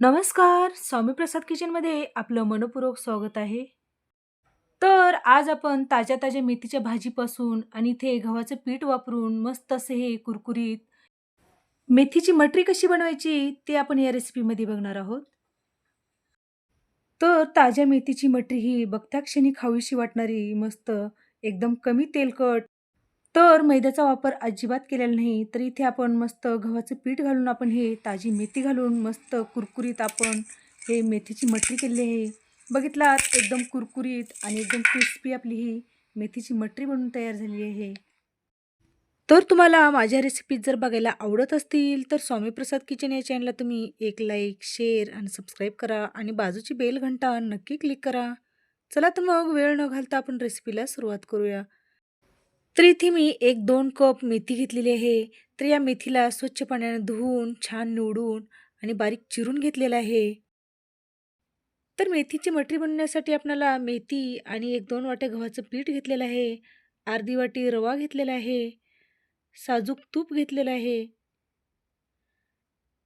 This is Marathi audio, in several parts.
नमस्कार. स्वामी प्रसाद किचनमध्ये आपलं मनपूर्वक स्वागत आहे. तर आज आपण ताज्या-ताज्या मेथीच्या भाजीपासून आणि इथे गव्हाचं पीठ वापरून मस्त असे हे कुरकुरीत मेथीची मटरी कशी बनवायची ते आपण या रेसिपीमध्ये बघणार आहोत. तर ताज्या मेथीची मटरी ही बघत्या क्षणी खावीशी वाटणारी मस्त एकदम कमी तेलकट तर मैद्याचा वापर अजिबात केलेला नाही. तर इथे आपण मस्त गव्हाचं पीठ घालून आपण हे ताजी मेथी घालून मस्त कुरकुरीत आपण हे मेथीची मटरी केलेली आहे. बघितलात एकदम कुरकुरीत आणि एकदम क्रिस्पी आपली ही मेथीची मटरी बनून तयार झालेली आहे. तर तुम्हाला माझ्या रेसिपीज जर बघायला आवडत असतील तर स्वामीप्रसाद किचन या चॅनलला तुम्ही एक लाईक, शेअर आणि सबस्क्राईब करा आणि बाजूची बेल घंटा नक्की क्लिक करा. चला तर मग वेळ न घालता आपण रेसिपीला सुरुवात करूया. तर इथे मी 1-2 कप मेथी घेतलेली आहे. तर या मेथीला स्वच्छ पाण्याने धुवून, छान निवडून आणि बारीक चिरून घेतलेलं आहे. तर मेथीची मटरी बनवण्यासाठी आपल्याला मेथी आणि 1-2 वाट्या गव्हाचं पीठ घेतलेलं आहे. अर्धी वाटी रवा घेतलेला आहे. साजूक तूप घेतलेलं आहे.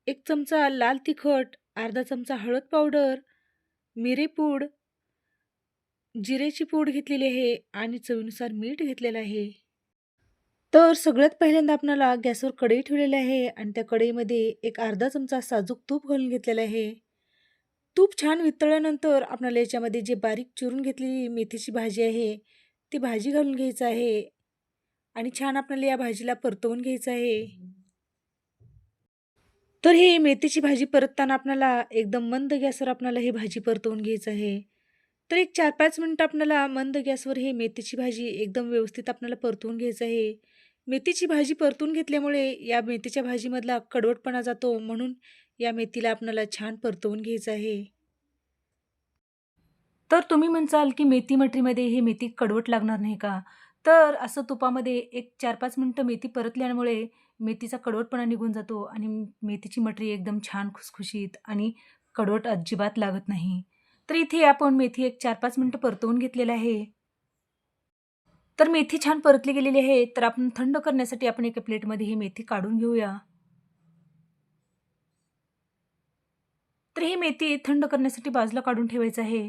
एक चमचा लाल तिखट, अर्धा चमचा हळद पावडर, मिरेपूड, जिऱ्याची पूड घेतलेली आहे आणि चवीनुसार मीठ घेतलेलं आहे. तर सगळ्यात पहिल्यांदा आपल्याला गॅसवर कढई ठेवलेली आहे आणि त्या कढईमध्ये एक अर्धा चमचा साजूक तूप घालून घेतलेलं आहे. तूप छान वितळल्यानंतर आपल्याला याच्यामध्ये जे बारीक चिरून घेतलेली मेथीची भाजी आहे, ती भाजी घालून घ्यायचं आहे आणि छान आपल्याला या भाजीला परतवून घ्यायचं आहे. तर हे मेथीची भाजी परतताना आपल्याला एकदम मंद गॅसवर आपल्याला ही भाजी परतवून घ्यायचं आहे. तर एक चार पाच मिनटं आपल्याला मंद गॅसवर हे मेथीची भाजी एकदम व्यवस्थित आपल्याला परतवून घ्यायचं आहे. मेथीची भाजी परतून घेतल्यामुळे या मेथीच्या भाजीमधला कडवटपणा जातो म्हणून या मेथीला आपल्याला छान परतवून घ्यायचं आहे. तर तुम्ही म्हणसाल की मेथी मटरीमध्ये हे मेथी कडवट लागणार नाही का? तर असं तुपामध्ये एक चार पाच मिनटं मेथी परतल्यामुळे मेथीचा कडवटपणा निघून जातो आणि मेथीची मटरी एकदम छान खुसखुशीत आणि कडवट अजिबात लागत नाही. तर इथे आपण मेथी एक चार पाच मिनटं परतवून घेतलेलं आहे. तर मेथी छान परतली गेलेली आहे. तर आपण थंड करण्यासाठी आपण एका प्लेटमध्ये ही मेथी काढून घेऊया. तर ही मेथी थंड करण्यासाठी बाजूला काढून ठेवायचं आहे.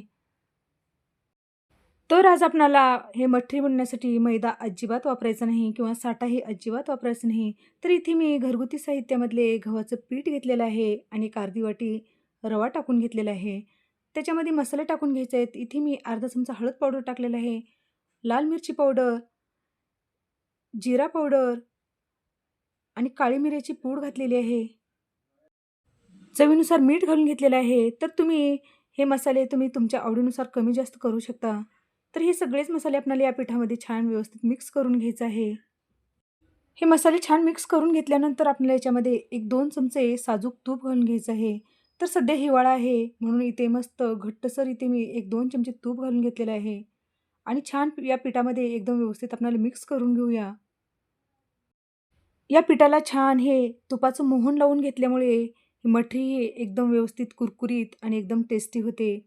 तर आज आपणाला हे मठरी बनवण्यासाठी मैदा अजिबात वापरायचा नाही किंवा साठाही अजिबात वापरायचा नाही. तर इथे मी घरगुती साहित्यामधले गव्हाचं पीठ घेतलेलं आहे आणि एक अर्धी वाटी रवा टाकून घेतलेला आहे. त्याच्यामध्ये मसाले टाकून घ्यायचे आहेत. इथे मी अर्धा चमचा हळद पावडर टाकलेला आहे, लाल मिरची पावडर, जिरा पावडर आणि काळी मिऱ्याची पूड घातलेली आहे. चवीनुसार मीठ घालून घेतलेलं आहे. तर तुम्ही हे मसाले तुम्ही तुमच्या आवडीनुसार कमी जास्त करू शकता. तर हे सगळेच मसाले आपल्याला या पिठामध्ये छान व्यवस्थित मिक्स करून घ्यायचं आहे. हे मसाले छान मिक्स करून घेतल्यानंतर आपल्याला याच्यामध्ये 1-2 चमचे साजूक तूप घालून घ्यायचं आहे. तर सध्या हिवाळा आहे म्हणून इथे मस्त घट्टसर इथे मी 1-2 चमचे तूप घालून घेतलेलं आहे आणि छान या पिठामध्ये एकदम व्यवस्थित आपल्याला मिक्स करून घेऊया. या पिठाला छान हे तुपाचं मोहन लावून घेतल्यामुळे ही मठरी एकदम व्यवस्थित कुरकुरीत आणि एकदम टेस्टी होते.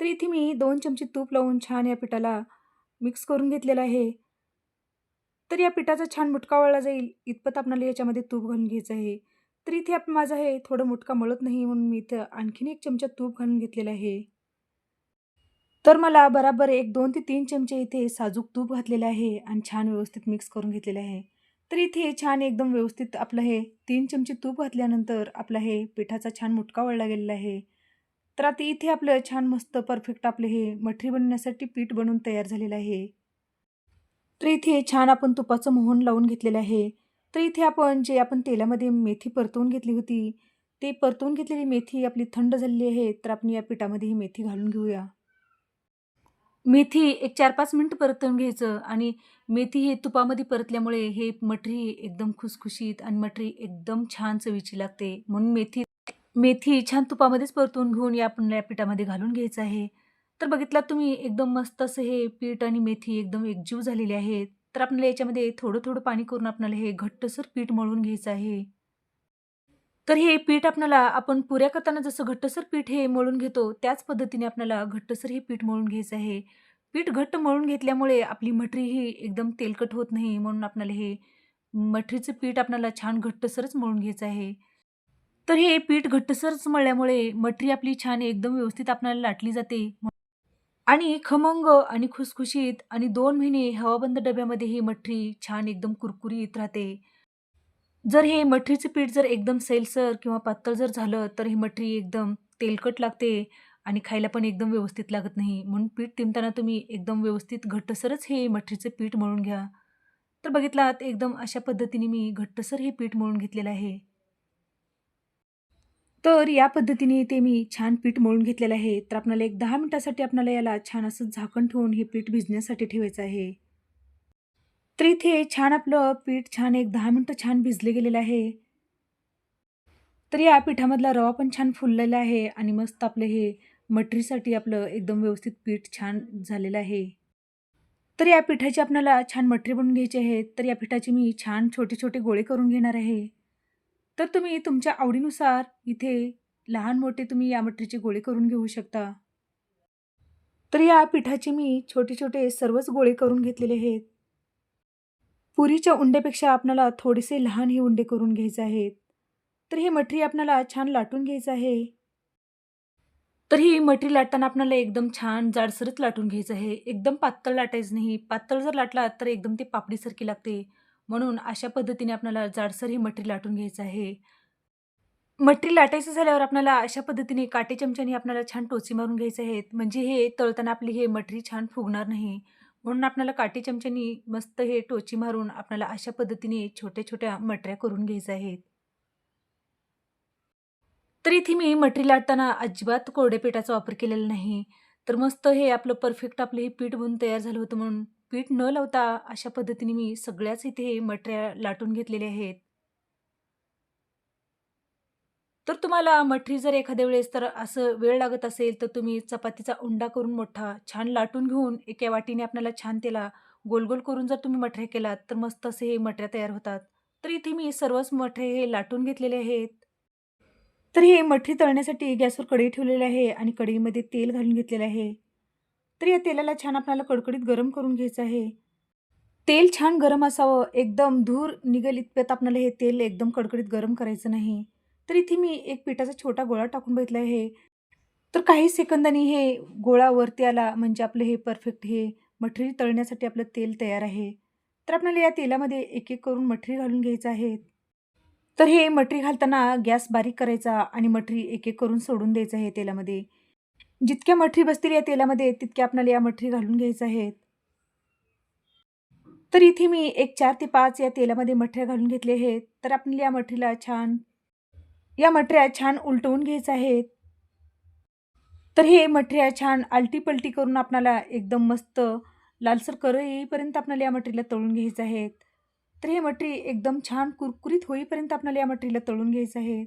तर इथे मी दोन चमचे तूप लावून छान या पिठाला मिक्स करून घेतलेलं आहे. तर या पिठाचा छान मुटका वळला जाईल इतपत आपल्याला याच्यामध्ये तूप घालून घ्यायचं आहे. तर इथे आपण माझं हे थोडं मुटका मळत नाही म्हणून मी इथं आणखीन एक चमचा तूप घालून घेतलेलं आहे. तर मला बराबर एक दोन ते तीन चमचे इथे साजूक तूप घातलेलं आहे आणि छान व्यवस्थित मिक्स करून घेतलेलं आहे. तर इथे छान एकदम व्यवस्थित आपलं हे तीन चमचे तूप घातल्यानंतर आपला हे पिठाचा छान मुटका वळला गेलेला आहे. तर आता इथे आपलं छान मस्त परफेक्ट आपलं हे मठरी बनवण्यासाठी पीठ बनवून तयार झालेलं आहे. तर इथे छान आपण तुपाचं मोहन लावून घेतलेलं आहे. तर इथे आपण जे आपण तेलामध्ये मेथी परतवून घेतली होती, ते परतवून घेतलेली मेथी आपली थंड झालेली आहे. तर आपण या पिठामध्ये ही मेथी घालून घेऊया. मेथी एक चार पाच मिनटं परतवून घ्यायचं आणि मेथी ही तुपामध्ये परतल्यामुळे हे मटरी एकदम खुसखुशीत आणि मटरी एकदम छान चवीची लागते. म्हणून मेथी मेथी छान तुपामध्येच परतवून घेऊन या आपण या पिठामध्ये घालून घ्यायचं आहे. तर बघितलात तुम्ही एकदम मस्त असं हे पीठ आणि मेथी एकदम एकजीव झालेली आहेत तर आपल्याला याच्यामध्ये थोडं-थोडं पाणी करून आपल्याला हे घट्टसर पीठ मळून घ्यायचं आहे. तर हे पीठ आपल्याला आपण पुऱ्या करताना जसं घट्टसर पीठ हे मळून घेतो, त्याच पद्धतीने आपल्याला घट्टसर हे पीठ मळून घ्यायचं आहे. पीठ घट्ट मळून घेतल्यामुळे आपली मठरी ही एकदम तेलकट होत नाही म्हणून आपल्याला हे मठरीचं पीठ आपल्याला छान घट्टसरच मळून घ्यायचं आहे. तर हे पीठ घट्टसरच मळल्यामुळे मठरी आपली छान एकदम व्यवस्थित आपल्याला लाटली जाते आणि खमंग आणि खुसखुशीत आणि दोन महिने हवाबंद डब्यामध्ये ही मठरी छान एकदम कुरकुरीत राहते. जर हे मठरीचं पीठ जर एकदम सैलसर किंवा पातळ जर झालं तर ही मठरी एकदम तेलकट लागते आणि खायला पण एकदम व्यवस्थित लागत नाही. म्हणून पीठ तिंबताना तुम्ही एकदम व्यवस्थित घट्टसरच हे मठरीचं पीठ मळून घ्या. तर बघितलात एकदम अशा पद्धतीने मी घट्टसर हे पीठ मळून घेतलेलं आहे. तर या पद्धतीने ते मी छान पीठ मळून घेतलेलं आहे. तर आपल्याला एक दहा मिनटासाठी आपल्याला याला छान असं झाकण ठेवून हे पीठ भिजण्यासाठी ठेवायचं आहे. तर इथे छान आपलं पीठ छान एक दहा मिनटं छान भिजले गेलेलं आहे. तर या पिठामधला रवा पण छान फुललेला आहे आणि मस्त आपलं हे मटरीसाठी आपलं एकदम व्यवस्थित पीठ छान झालेलं आहे. तर या पिठाची आपल्याला छान मटरी बनवून घ्यायची आहे. तर या पिठाचे मी छान छोटे छोटे गोळे करून घेणार आहे. तर तुम्ही तुमच्या आवडीनुसार इथे लहान मोठे तुम्ही या मटरीचे गोळे करून घेऊ शकता. तर या पिठाचे मी छोटे छोटे सर्वच गोळे करून घेतलेले आहेत. पुरीच्या उंड्यापेक्षा आपणाला थोडेसे लहान हे उंडे करून घ्यायचे आहेत. तर हे मठरी आपणाला छान लाटून घ्यायचं आहे. तर ही मटरी लाटताना आपल्याला एकदम छान जाडसरच लाटून घ्यायचं आहे. एकदम पातळ लाटायचं नाही. पातळ जर लाटला तर एकदम ते पापडीसारखी लागते. म्हणून अशा पद्धतीने आपल्याला जाडसर ही मटरी लाटून घ्यायचं आहे. मटरी लाटायचं झाल्यावर आपल्याला अशा पद्धतीने काटे चमच्याने आपल्याला छान टोची मारून घ्यायचे आहेत. म्हणजे हे तळताना आपली हे मटरी छान फुगणार नाही. म्हणून आपल्याला काटे चमच्यानी मस्त हे टोची मारून आपल्याला अशा पद्धतीने छोट्या छोट्या मटऱ्या करून घ्यायच्या आहेत. तर इथे मी मटरी लाटताना अजिबात कोरड्या पिठाचा वापर केलेला नाही. तर मस्त हे आपलं परफेक्ट आपलं हे पीठ बनून तयार झालं होतं म्हणून पीठ न लावता अशा पद्धतीने मी सगळ्याच इथे मटऱ्या लाटून घेतलेल्या आहेत. तर तुम्हाला मठरी जर एखाद्या वेळेस तर असं वेळ लागत असेल तर तुम्ही चपातीचा उंडा करून मोठा छान लाटून घेऊन एका वाटीने आपल्याला छान त्याला गोल गोल करून जर तुम्ही मठऱ्या केलात तर मस्त असे हे मठऱ्या तयार होतात. तर इथे मी सर्वच मठरे हे लाटून घेतलेले आहेत. तर हे मठरी तळण्यासाठी गॅसवर कढई ठेवलेली आहे आणि कढईमध्ये तेल घालून घेतलेलं आहे. तर या तेलाला छान आपल्याला कडकडीत गरम करून घ्यायचं आहे. तेल छान गरम असावं एकदम धूर निघेल इतपत आपल्याला हे तेल एकदम कडकडीत गरम करायचं नाही. तर इथे मी एक पिठाचा छोटा गोळा टाकून बघितला आहे. तर काही सेकंदांनी हे गोळा वरती आला म्हणजे आपलं हे परफेक्ट हे मठरी तळण्यासाठी आपलं तेल तयार आहे. तर आपल्याला या तेलामध्ये एक एक करून मठरी घालून घ्यायचं आहे. तर हे मटरी घालताना गॅस बारीक करायचा आणि मटरी एक एक करून सोडून द्यायचं आहे तेलामध्ये. जितक्या मठरी बसतील या तेलामध्ये तितक्या आपल्याला या मठरी घालून घ्यायचं आहेत तर इथे मी एक चार ते पाच या तेलामध्ये मठऱ्या घालून घेतले आहेत. तर आपल्याला या मठरीला छान या मठऱ्या छान उलटवून घ्यायचं आहेत. तर हे मठऱ्या छान आलटी पलटी करून आपणाला एकदम मस्त लालसर कर येईपर्यंत आपल्याला या मटरीला तळून घ्यायचं आहेत तर हे मटरी एकदम छान कुरकुरीत होईपर्यंत आपल्याला या मटरीला तळून घ्यायचं आहे.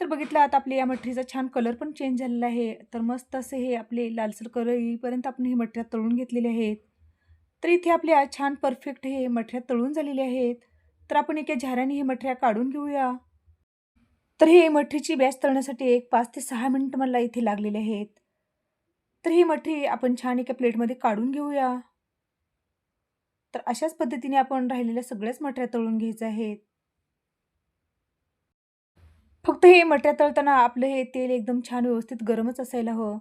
तर बघितलं आता आपल्या या मठरीचा छान कलर पण चेंज झालेला आहे. तर मस्त असे हे आपले लालसर कलर येईपर्यंत आपण ही मठऱ्या तळून घेतलेले आहेत. तर इथे आपल्या छान परफेक्ट हे मठऱ्या तळून झालेले आहेत. तर आपण एका झाऱ्याने ही मठऱ्या काढून घेऊया. तर हे मठरीची बॅच तळण्यासाठी एक पाच ते सहा मिनटं मला इथे लागलेले आहेत. तर ही मठरी आपण छान एका प्लेटमध्ये काढून घेऊया. तर अशाच पद्धतीने आपण राहिलेल्या सगळ्याच मठऱ्या तळून घ्यायच्या आहेत. फक्त हे मटऱ्या तळताना आपलं हे तेल एकदम छान व्यवस्थित गरमच असायला हवं.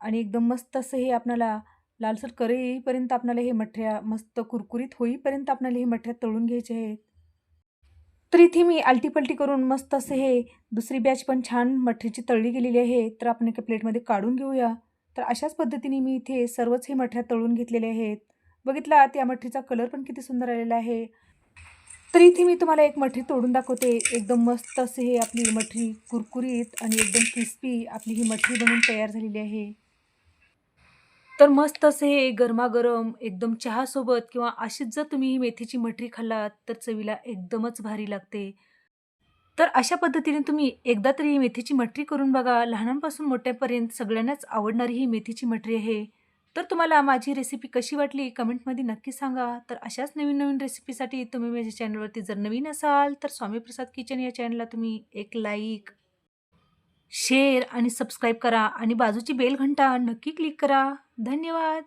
आणि एकदम मस्त असं हे आपल्याला लालसर कर येईपर्यंत आपल्याला हे मठ्या मस्त कुरकुरीत होईपर्यंत आपल्याला हे मठ्या तळून घ्यायचे आहेत. तर इथे मी आलटीपलटी करून मस्त असं हे दुसरी बॅच पण छान मठरीची तळली गेलेली आहे. तर आपण एका प्लेटमध्ये काढून घेऊया. तर अशाच पद्धतीने मी इथे सर्वच हे मठ्या तळून घेतलेले आहेत. बघितला त्या मठीचा कलर पण किती सुंदर आलेला आहे. तर इथे मी तुम्हाला एक मठी तोडून दाखवते. एकदम मस्त असे हे आपली मठी कुरकुरीत आणि एकदम क्रिस्पी आपली ही मठी बनवून तयार झालेली आहे. तर मस्त असे हे गरमागरम एकदम चहासोबत किंवा अशीच जर तुम्ही ही मेथीची मठरी खाल्लात तर चवीला एकदमच भारी लागते. तर अशा पद्धतीने तुम्ही एकदा तरी ही मेथीची मठरी करून बघा. लहानांपासून मोठ्यापर्यंत सगळ्यांनाच आवडणारी ही मेथीची मठरी आहे. तर तुम्हाला माझी रेसिपी कशी वाटली? कमेंटमध्ये नक्की सांगा. तर अशाच नवीन नवीन रेसिपीसाठी तुम्ही माझ्या चॅनलवरती जर नवीन असाल तर स्वामीप्रसाद किचन या चॅनलला तुम्ही एक लाईक शेअर आणि सबस्क्राईब करा. आणि बाजूची बेल घंटा नक्की क्लिक करा. धन्यवाद!